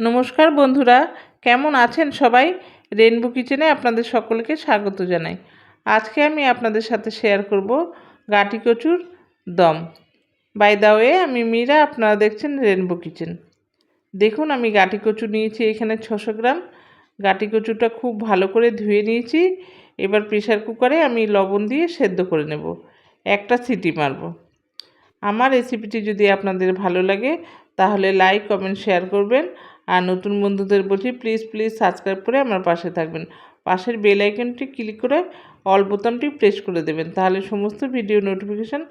নমস্কার বন্ধুরা, কেমন আছেন সবাই? রেনবো কিচেনে আপনাদের সকলকে স্বাগত জানাই। আজকে আমি আপনাদের সাথে শেয়ার করব গাটি কচুর দম। বাই দা ওয়ে আমি মীরা, আপনারা দেখছেন রেনবো কিচেন দেখুন, আমি গাটি কচু নিয়েছি এখানে ছশো গ্রাম। গাটি কচুটা খুব ভালো করে ধুয়ে নিয়েছি। এবার প্রেশার কুকারে আমি লবণ দিয়ে সেদ্ধ করে নেব। একটা সিটি মারব। আমার রেসিপিটি যদি আপনাদের ভালো লাগে, তাহলে লাইক কমেন্ট শেয়ার করবেন। আর নতুন বন্ধুদের বলছি প্লিজ প্লিজ সাবস্ক্রাইব করে আমার পাশে থাকবেন। পাশের বেল আইকনটি ক্লিক করে অল বোতামটি প্রেস করে দেবেন, তাহলে সমস্ত ভিডিও নোটিফিকেশান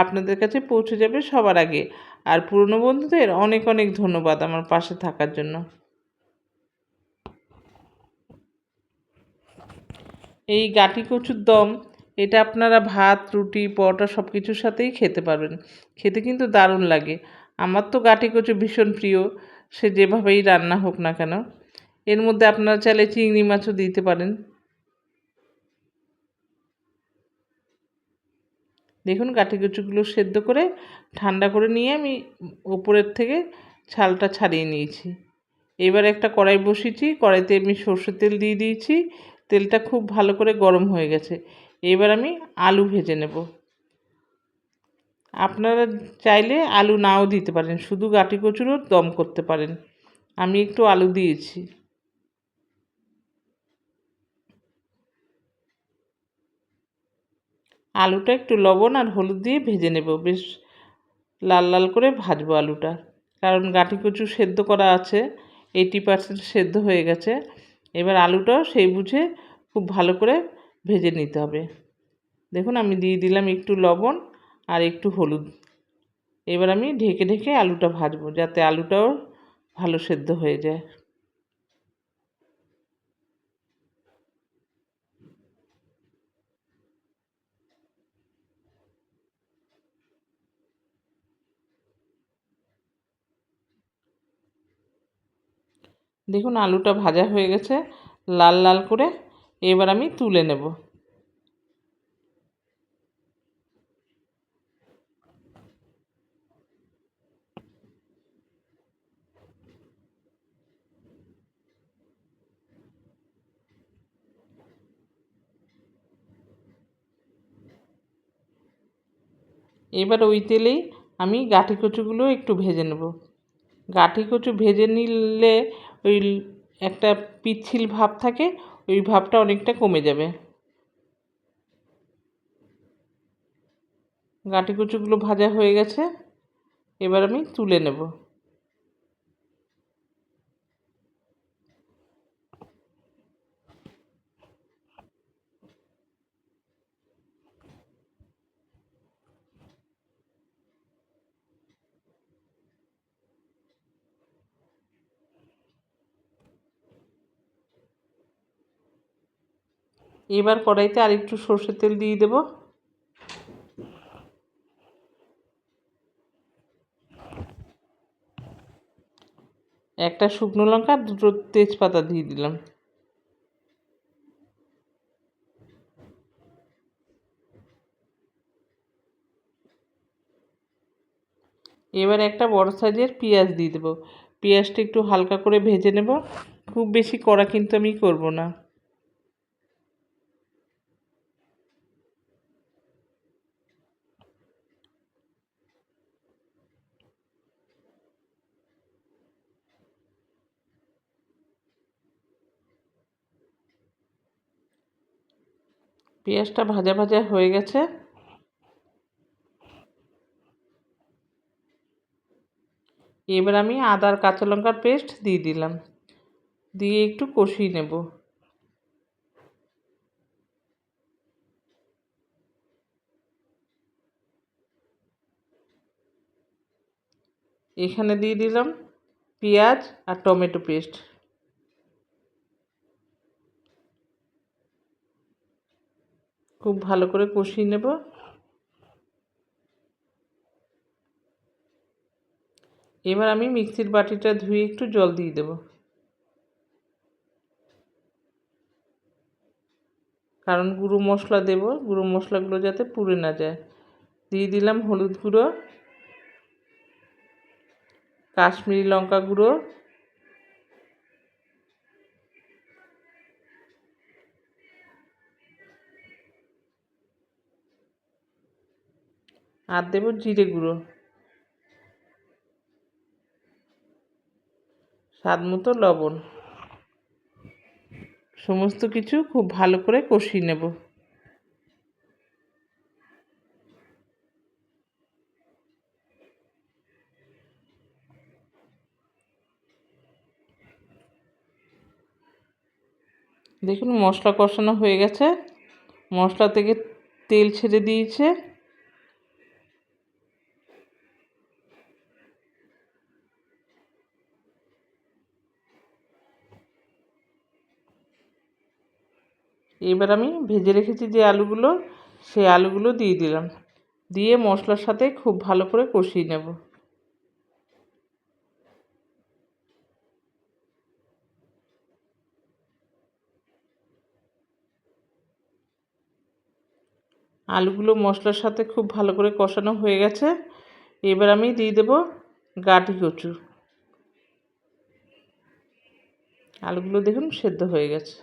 আপনাদের কাছে পৌঁছে যাবে সবার আগে। আর পুরনো বন্ধুদের অনেক অনেক ধন্যবাদ আমার পাশে থাকার জন্য। এই গাটি কচুর দম, এটা আপনারা ভাত, রুটি, পরোটা সব কিছুর সাথেই খেতে পারবেন। খেতে কিন্তু দারুণ লাগে। আমার তো গাটি কচু ভীষণ প্রিয়। সে যেভাবেই রান্না হোক না কেন, এর মধ্যে আপনারা চাইলে চিংড়ি মাছও দিতে পারেন। দেখুন কাঠি কুচুগুলো সেদ্ধ করে, ঠান্ডা করে নিয়ে আমি ওপরের থেকে ছালটা ছাড়িয়ে নিয়েছি। এবার একটা কড়াই বসিয়েছি, কড়াইতে আমি সর্ষের তেল দিয়ে দিয়েছি, তেলটা খুব ভালো করে গরম হয়ে গেছে। এবার আমি আলু ভেজে নেব। আপনারা চাইলে আলু নাও দিতে পারেন, শুধু গাটি কচুরও দম করতে পারেন। আমি একটু আলু দিয়েছি। আলুটা একটু লবণ আর হলুদ দিয়ে ভেজে নেব। বেশ লাল লাল করে ভাজবো আলুটা। কারণ গাঁটি কচু সেদ্ধ করা আছে এইটি পার্সেন্ট সেদ্ধ হয়ে গেছে। এবার আলুটাও সেই বুঝে খুব ভালো করে ভেজে নিতে হবে। দেখুন, আমি দিয়ে দিলাম একটু লবণ। আর একটু হলুদ। এবার আমি ঢেকে ঢেকে আলুটা ভাজবো যাতে আলুটাও ভালো সেদ্ধ হয়ে যায়। দেখুন আলুটা ভাজা হয়ে গেছে, লাল লাল করে এবার আমি তুলে নেব। এবার ওই তেলেই আমি গাঁঠি কচুগুলো একটু ভেজে নেব। গাঁঠি কচু ভেজে নিলে ওই একটা পিচ্ছিল ভাব থাকে, ওই ভাবটা অনেকটা কমে যাবে। গাঁটি কচুগুলো ভাজা হয়ে গেছে, এবার আমি তুলে নেব। এবার কড়াইতে আরেকটু সর্ষের তেল দিয়ে দেব। একটা শুকনো লঙ্কা, দুটো তেজপাতা দিয়ে দিলাম। এবার একটা বড় সাইজের পেঁয়াজ দিয়ে দেবো। পেঁয়াজটা একটু হালকা করে ভেজে নেব। খুব বেশি কড়া কিন্তু আমি করব না। পেঁয়াজটা ভাজা ভাজা হয়ে গেছে। এবার আমি আদার কাঁচা লঙ্কার পেস্ট দিয়ে দিলাম। দিয়ে একটু কষিয়ে নেব। এখানে দিয়ে দিলাম পেঁয়াজ আর টমেটো পেস্ট। খুব ভালো করে কষিয়ে নেব। এবার আমি মিক্সির বাটিটা ধুয়ে একটু জল দিয়ে দেব। কারণ গুঁড়ো মশলা দেব, গুঁড়ো মশলাগুলো যাতে পুড়ে না যায়। দিয়ে দিলাম হলুদ গুঁড়ো, কাশ্মীরি লঙ্কা গুঁড়ো আর দেবো জিরে গুঁড়ো। স্বাদ মতো লবণ। সমস্ত কিছু খুব ভালো করে কষিয়ে নেব। দেখুন মশলা কষানো হয়ে গেছে। মশলা থেকে তেল ছেড়ে দিয়েছে। এবার আমি ভেজে রেখেছি যে আলুগুলো, সেই আলুগুলো দিয়ে দিলাম। দিয়ে মশলার সাথে খুব ভালো করে কষিয়ে নেব। আলুগুলো মশলার সাথে খুব ভালো করে কষানো হয়ে গেছে। এবার আমি দিয়ে দেব গাটি কচু। আলুগুলো দেখুন সেদ্ধ হয়ে গেছে।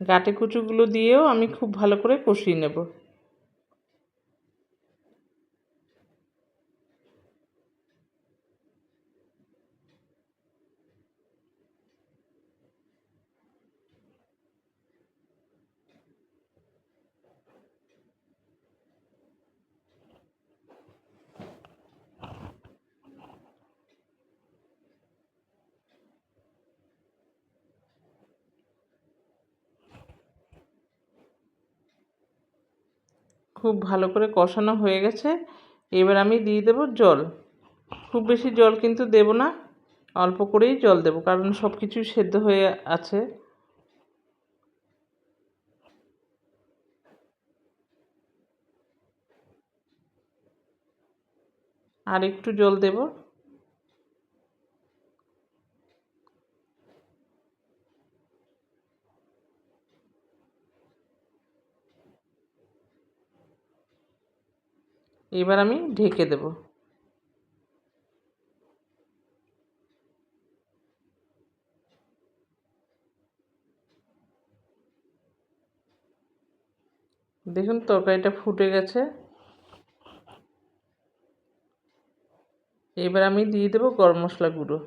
গাটে কুচুগুলো দিয়েও আমি খুব ভালো করে কষিয়ে নেব। খুব ভালো করে কষানো হয়ে গেছে। এবার আমি দিয়ে দেব জল। খুব বেশি জল কিন্তু দেব না, অল্প করেই জল দেব, কারণ সব কিছু সেদ্ধ হয়ে আছে। আর একটু জল দেব। এবার আমি ঢেকে দেব। দেখুন, তরকারিটা ফুটে গেছে। এবার আমি দিয়ে দেবো গরম মশলা গুঁড়ো।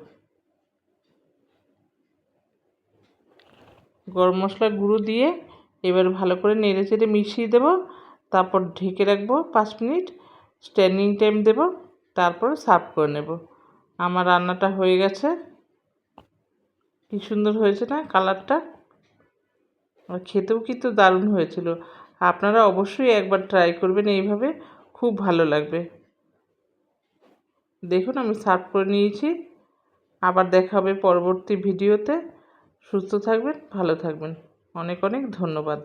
গরম মশলা গুঁড়ো দিয়ে এবার ভালো করে নেড়ে চেড়ে মিশিয়ে দেবো। তারপর ঢেকে রাখব পাঁচ মিনিট। স্ট্যান্ডিং টাইম দেব, তারপর সার্ভ করে নেব। আমার রান্নাটা হয়ে গেছে। কি সুন্দর হয়েছে না কালারটা আর খেতেও কিন্তু দারুণ হয়েছিল। আপনারা অবশ্যই একবার ট্রাই করবেন এইভাবে, খুব ভালো লাগবে। দেখুন আমি সার্ভ করে নিয়েছি। আবার দেখা হবে পরবর্তী ভিডিওতে। সুস্থ থাকবেন, ভালো থাকবেন। অনেক অনেক ধন্যবাদ।